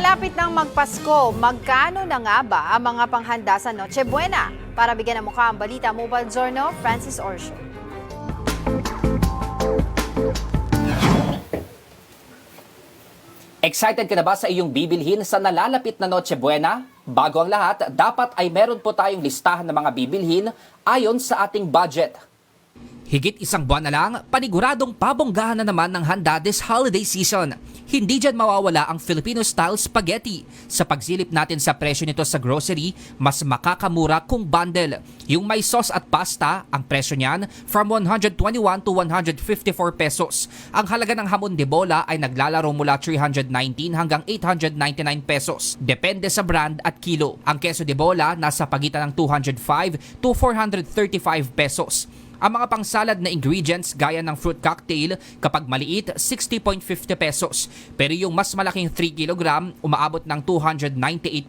Malapit nang magpasko, magkano na nga ba ang mga panghanda sa Noche Buena? Para bigyan ng mukha ang balita, Mobile Zorno, Francis Orsho. Excited ka na ba sa iyong bibilhin sa nalalapit na Noche Buena? Bago ang lahat, dapat ay meron po tayong listahan ng mga bibilhin ayon sa ating budget. Higit isang buwan na lang, paniguradong pabonggahan na naman ng handa this holiday season. Hindi dyan mawawala ang Filipino-style spaghetti. Sa pagsilip natin sa presyo nito sa grocery, mas makakamura kung bundle. Yung may sauce at pasta, ang presyo niyan from 121 to 154 pesos. Ang halaga ng hamon de bola ay naglalaro mula 319 hanggang 899 pesos. Depende sa brand at kilo. Ang keso de bola nasa pagitan ng 205 to 435 pesos. Ang mga pangsalad na ingredients gaya ng fruit cocktail kapag maliit 60.50 pesos. Pero yung mas malaking 3 kg umaabot ng 298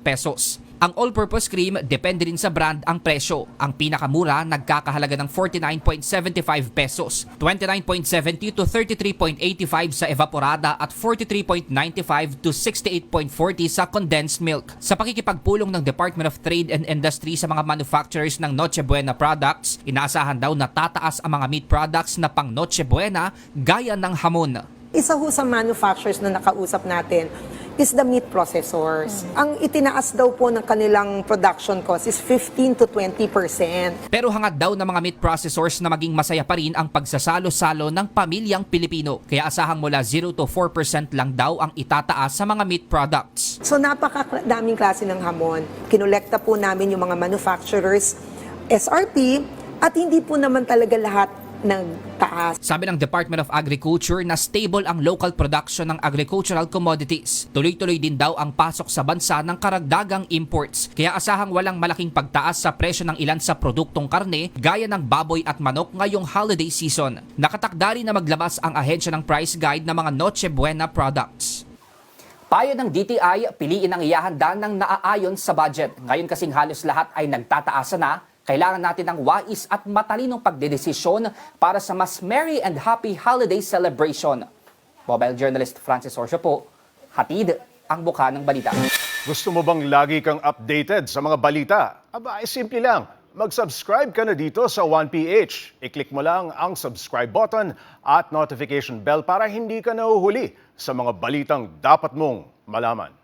pesos. Ang all-purpose cream depende rin sa brand ang presyo. Ang pinakamura nagkakahalaga ng 49.75 pesos, 29.70 to 33.85 sa evaporada at 43.95 to 68.40 sa condensed milk. Sa pakikipagpulong ng Department of Trade and Industry sa mga manufacturers ng Noche Buena products, inaasahan daw na tataas ang mga meat products na pang Noche Buena gaya ng hamon. Isa ho sa manufacturers na nakausap natin is the meat processors. Ang itinaas daw po ng kanilang production cost is 15 to 20 percent. Pero hangad daw ng mga meat processors na maging masaya pa rin ang pagsasalo-salo ng pamilyang Pilipino. Kaya asahang mula 0 to 4% lang daw ang itataas sa mga meat products. So napakadaming klase ng hamon. Kinolekta po namin yung mga manufacturers SRP at hindi po naman talaga lahat nagtaas. Sabi ng Department of Agriculture na stable ang local production ng agricultural commodities. Tuloy-tuloy din daw ang pasok sa bansa ng karagdagang imports. Kaya asahang walang malaking pagtaas sa presyo ng ilan sa produktong karne gaya ng baboy at manok ngayong holiday season. Nakatakda rin na maglabas ang ahensya ng price guide ng mga Noche Buena products. Payo ng DTI, piliin ang iyahanda ng naaayon sa budget. Ngayon kasing halos lahat ay nagtataasa na, kailangan natin ng wais at matalinong pagdedesisyon para sa mas merry and happy holiday celebration. Mobile journalist Francis Orsio po, hatid ang buka ng balita. Gusto mo bang lagi kang updated sa mga balita? Aba, ay simple lang. Mag-subscribe ka na dito sa 1PH. I-click mo lang ang subscribe button at notification bell para hindi ka nahuhuli sa mga balitang dapat mong malaman.